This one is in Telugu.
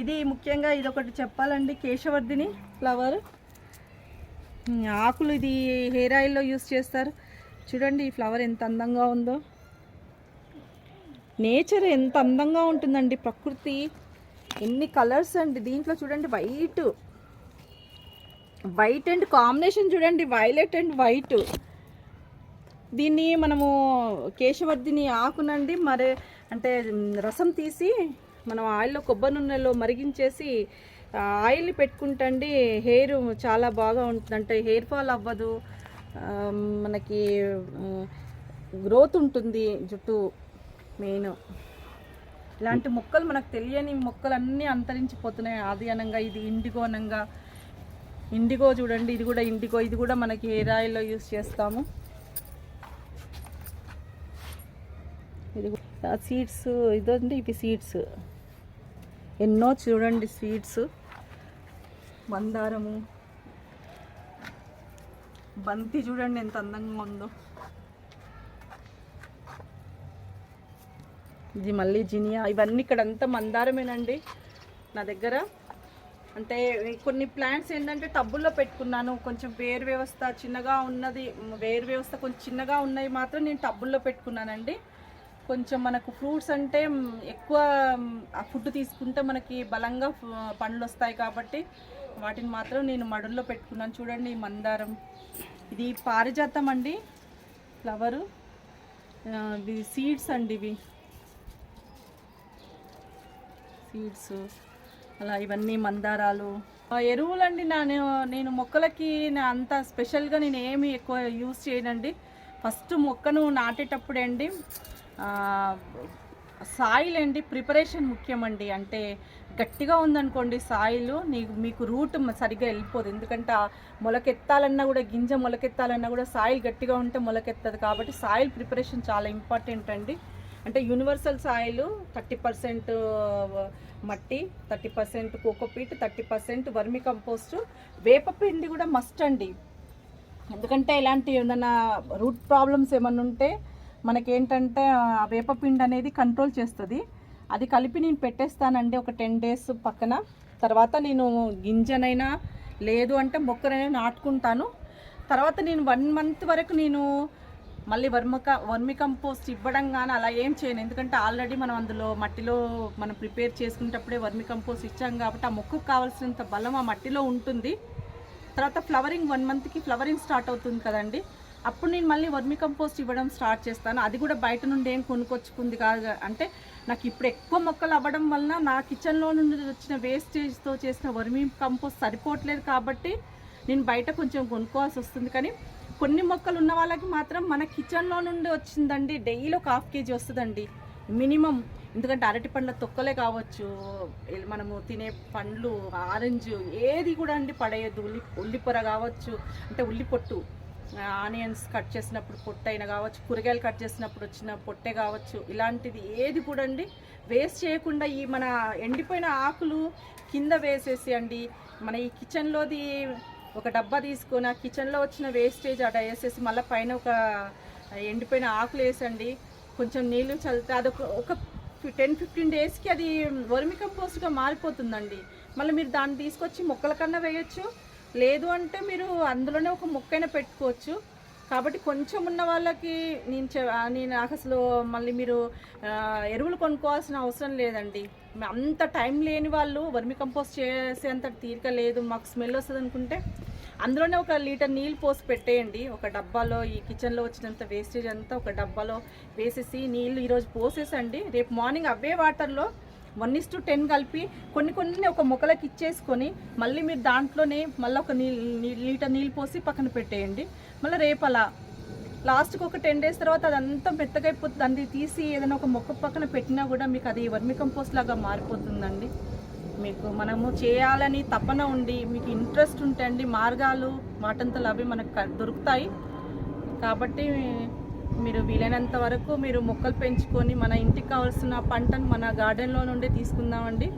ఇది ముఖ్యంగా ఇది ఒకటి చెప్పాలండి కేశవర్ధిని ఫ్లవర్. ఆకులు ఇది హెయిర్ ఆయిల్లో యూస్ చేస్తారు. చూడండి ఈ ఫ్లవర్ ఎంత అందంగా ఉందో. నేచర్ ఎంత అందంగా ఉంటుందండి ప్రకృతి. ఎన్ని కలర్స్ అండి దీంట్లో చూడండి వైట్. వైట్ అండ్ కాంబినేషన్ చూడండి వైలెట్ అండ్ వైట్. దీన్ని మనము కేశవర్ధిని ఆకునండి మరి అంటే రసం తీసి మనం ఆయిల్లో కొబ్బరి నూనెలో మరిగించేసి ఆ ఆయిల్ని పెట్టుకుంటండి. హెయిర్ చాలా బాగా ఉంటుంది. అంటే హెయిర్ ఫాల్ అవ్వదు. మనకి గ్రోత్ ఉంటుంది జుట్టు మెయిన్. ఇలాంటి మొక్కలు మనకు తెలియని మొక్కలు అన్నీ అంతరించిపోతున్నాయి. ఆది అనంగా ఇది ఇండిగో అనంగా. ఇండిగో చూడండి ఇది కూడా ఇండిగో. ఇది కూడా మనకి హెయిర్ ఆయిల్లో యూస్ చేస్తాము. ఇది సీడ్స్ ఇదండి ఇవి సీడ్స్ ఎన్నో చూడండి సీడ్స్ మందారము బంతి చూడండి ఎంత అందంగా ఉందో. ఇది మళ్ళీ జినియా. ఇవన్నీ ఇక్కడ అంతా మందారమేనండి. నా దగ్గర. అంటే కొన్ని ప్లాంట్స్ ఏంటంటే టబ్బుల్లో పెట్టుకున్నాను. కొంచెం వేరు వ్యవస్థ చిన్నగా ఉన్నది. వేరు వ్యవస్థ కొంచెం చిన్నగా ఉన్నాయి మాత్రం నేను టబ్బుల్లో పెట్టుకున్నానండి. కొంచెం మనకు ఫ్రూట్స్ అంటే ఎక్కువ ఆ ఫుడ్ తీసుకుంటే మనకి బలంగా పండ్లు వస్తాయి కాబట్టి వాటిని మాత్రం నేను మడుల్లో పెట్టుకున్నాను. చూడండి ఈ మందారం. ఇది పారిజాతం అండి. ఫ్లవరు ఇది సీడ్స్ అండి ఇవి. సీడ్స్ అలా ఇవన్నీ మందారాలు. ఎరువులండి నేను నేను మొక్కలకి అంత స్పెషల్గా నేను ఏమి ఎక్కువ యూజ్ చేయనండి. ఫస్ట్ మొక్కను నాటేటప్పుడే అండి సాయిల్ అండి ప్రిపరేషన్ ముఖ్యమండి. అంటే గట్టిగా ఉందనుకోండి సాయిల్ నీకు మీకు రూట్ సరిగ్గా వెళ్ళిపోదు. ఎందుకంటే ఆ మొలకెత్తాలన్నా కూడా గింజ మొలకెత్తాలన్నా కూడా సాయిల్ గట్టిగా ఉంటే మొలకెత్తదు కాబట్టి సాయిల్ ప్రిపరేషన్ చాలా ఇంపార్టెంట్ అండి. అంటే యూనివర్సల్ సాయిల్ థర్టీ పర్సెంట్ మట్టి thirty percent cocopeat thirty percent vermicompost. వేపపిండి కూడా మస్ట్ అండి. ఎందుకంటే ఇలాంటి ఏమైనా రూట్ ప్రాబ్లమ్స్ ఏమన్నా ఉంటే మనకేంటంటే ఆ వేపపిండి అనేది కంట్రోల్ చేస్తుంది. అది కలిపి నేను పెట్టేస్తానండి ఒక టెన్ డేస్ పక్కన. తర్వాత నేను గింజనైనా లేదు అంటే మొక్కనైనా నాటుకుంటాను. తర్వాత నేను వన్ మంత్ వరకు నేను మళ్ళీ వర్మక వర్మి కంపోస్ట్ ఇవ్వడం కానీ అలా ఏం చేయను. ఎందుకంటే ఆల్రెడీ మనం అందులో మట్టిలో మనం ప్రిపేర్ చేసుకునేటప్పుడే వర్మి కంపోస్ట్ ఇచ్చాం కాబట్టి ఆ మొక్కకు కావాల్సినంత బలం ఆ మట్టిలో ఉంటుంది. తర్వాత ఫ్లవరింగ్ వన్ మంత్కి ఫ్లవరింగ్ స్టార్ట్ అవుతుంది కదండి. అప్పుడు నేను మళ్ళీ వర్మి కంపోస్ట్ ఇవ్వడం స్టార్ట్ చేస్తాను. అది కూడా బయట నుండి ఏం కొనుక్కొచ్చుకుంది కాదు అంటే నాకు ఇప్పుడు ఎక్కువ మొక్కలు అవ్వడం వలన నా కిచెన్లో నుండి వచ్చిన వేస్టేజ్తో చేసిన వర్మి కంపోస్ట్ సరిపోవట్లేదు కాబట్టి నేను బయట కొంచెం కొనుక్కోవాల్సి వస్తుంది. కానీ కొన్ని మొక్కలు ఉన్న వాళ్ళకి మాత్రం మన కిచెన్లో నుండి వచ్చిందండి. డైలీ ఒక హాఫ్ కేజీ వస్తుందండి. మినిమం. ఎందుకంటే అరటి పండ్ల తొక్కలే కావచ్చు మనము తినే పండ్లు ఆరెంజ్ ఏది కూడా అండి పడేయద్దు. ఉల్లి ఉల్లిపొర కావచ్చు అంటే ఉల్లి పొట్టు ఆనియన్స్ కట్ చేసినప్పుడు పొట్టైన కావచ్చు కూరగాయలు కట్ చేసినప్పుడు వచ్చిన పొట్టే కావచ్చు ఇలాంటిది ఏది కూడా అండి. వేస్ట్ చేయకుండా ఈ మన ఎండిపోయిన ఆకులు కింద వేసేసి అండి మన ఈ కిచెన్లోది ఒక డబ్బా తీసుకొని ఆ కిచెన్లో వచ్చిన వేస్టేజ్ అక్కడ వేసేసి మళ్ళీ పైన ఒక ఎండిపోయిన ఆకులు వేసండి. కొంచెం నీళ్ళు చల్లితే అదొక ఒక టెన్ ఫిఫ్టీన్ డేస్కి అది వర్మి కంపోస్ట్గా మారిపోతుందండి. మళ్ళీ మీరు దాన్ని తీసుకొచ్చి మొక్కల కన్నా వేయచ్చు లేదు అంటే మీరు అందులోనే ఒక ముక్కైనా పెట్టుకోవచ్చు. కాబట్టి కొంచెం ఉన్న వాళ్ళకి నేను చె- నేను నాకు అసలు మళ్ళీ మీరు ఎరువులు కొనుక్కోవాల్సిన అవసరం లేదండి. అంత టైం లేని వాళ్ళు వర్మి కంపోస్ట్ చేసేంత తీరిక లేదు. మాకు స్మెల్ వస్తుంది అనుకుంటే అందులోనే ఒక లీటర్ నీళ్ళు పోసి పెట్టేయండి. ఒక డబ్బాలో ఈ కిచెన్లో వచ్చినంత వేస్టేజ్ అంతా ఒక డబ్బాలో వేసేసి నీళ్ళు ఈరోజు పోసేసండి. రేపు మార్నింగ్ అవే వాటర్లో వన్ ఇస్ టు టెన్ కలిపి కొన్ని కొన్ని ఒక మొక్కలకి ఇచ్చేసుకొని మళ్ళీ మీరు దాంట్లోనే మళ్ళీ ఒక నీళ్ళు లీటర్ నీళ్ళు పోసి పక్కన పెట్టేయండి. మళ్ళీ రేపు అలా లాస్ట్కి ఒక టెన్ డేస్ తర్వాత అదంతా మెత్తగైపోతుంది అయిపోతుంది. తీసి ఏదైనా ఒక మొక్క పక్కన పెట్టినా కూడా మీకు అది వర్మి కంపోస్ట్ లాగా మారిపోతుందండి. మీకు మనము చేయాలని తపన ఉండి మీకు ఇంట్రెస్ట్ ఉంటే అండి మార్గాలు మాటంతలు అవి మనకు దొరుకుతాయి. కాబట్టి మీరు వీలైనంత వరకు మీరు మొక్కలు పెంచుకొని మన ఇంటికి కావాల్సిన పంటను మన గార్డెన్లో నుండి తీసుకుందామండి.